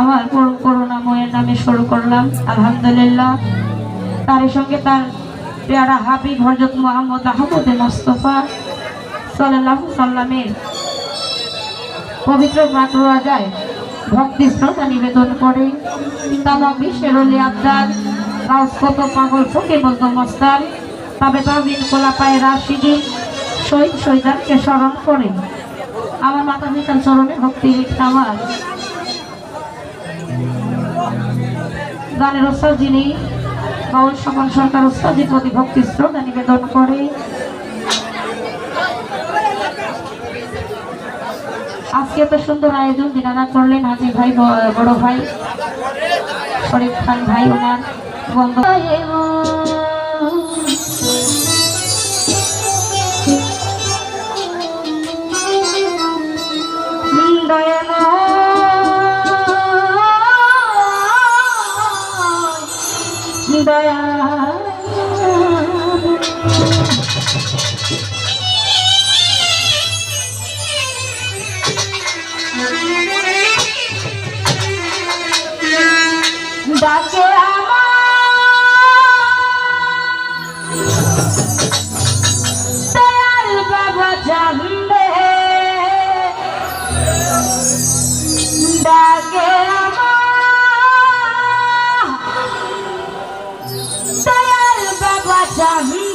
আমার পরম করুণাময়ের নামে শুরু করলাম, আলহামদুলিল্লাহ। তার সঙ্গে তার পেয়ারা হাবিব হজরত মোহাম্মদ আহমদে মোস্তফা সাল্লাহ সাল্লামের পবিত্র মাত্রা যায় ভক্তি শ্রদ্ধা নিবেদন করে। তাম বিশ্বের আবদার রাজকত পাগল ফকির বলতো মস্তার তবে তহবিন কোলা পায়ে রাশিদি শহীদ শহীদারকে স্মরণ করে। আমার মাতা পিতার চরণে ভক্তি আমার গানের ওস্তাদ যিনি, বাউল সকল সরকার ওস্তাদের প্রতি ভক্তি শ্রদ্ধা নিবেদন করে। আজকে এত সুন্দর আয়োজন দিনারা করলেন হাজি ভাই বড় ভাই, শরীফ খান ভাই, ওনার বন্ধু। দয়া দয়াল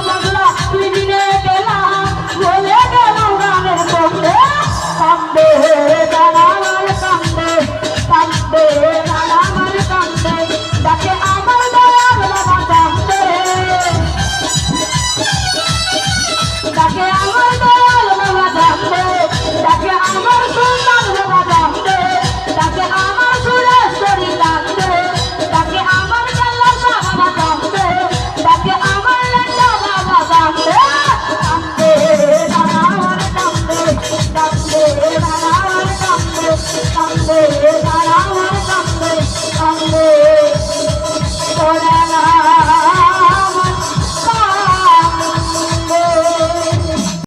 Come.